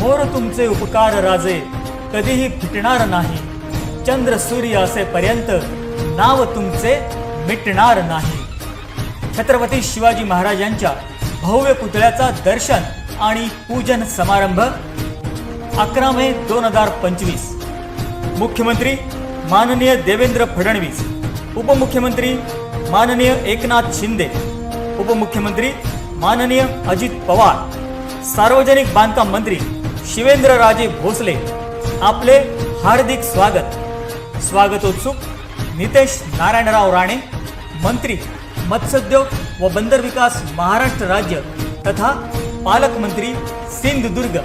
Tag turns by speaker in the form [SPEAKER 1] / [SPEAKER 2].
[SPEAKER 1] थोर तुमचे उपकार राजे कधीही फिटणार नाही. चंद्र सूर्य असेपर्यंत नाव तुमचे मिटणार नाही. छत्रपती शिवाजी महाराजांच्या भव्य पुतळ्याचा दर्शन आणि पूजन समारंभ अकरा मे दोन हजार पंचवीस. मुख्यमंत्री माननीय देवेंद्र फडणवीस उपमुख्यमंत्री माननीय एकनाथ शिंदे उपमुख्यमंत्री माननीय अजित पवार सार्वजनिक बांधकाम मंत्री शिवेंद्रराजे भोसले आपले हार्दिक स्वागत. स्वागतोत्सुक नितेश नारायणराव राणे मंत्री मत्स्योद्योग व बंदर विकास महाराष्ट्र राज्य तथा पालकमंत्री सिंधुदुर्ग.